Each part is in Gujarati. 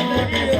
Yeah.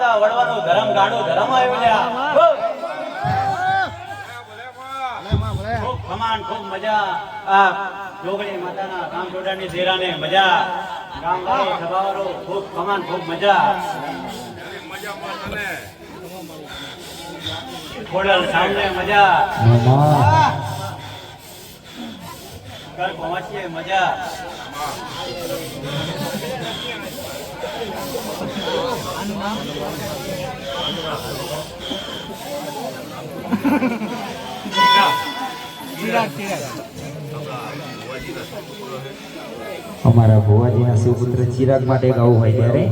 રાજા વડવાનો ધરમ ગાડો ધરમ આવ્યો લ્યા ખૂબ ખૂબ મજા. આ જોગણી માતાના કામ જોડાની શેરાને મજા. ગામ વાળો સભાવાળો ખૂબ કમાન ખૂબ મજા. ખોડલ સામને મજા. ઘર પહોંચીએ મજા. અમારા ભુવાજીના સુપુત્ર ચિરાગ માટે ગાવું હોય ત્યારે.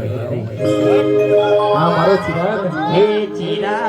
હા મારો ચિરાગ. હે ચિરાગ.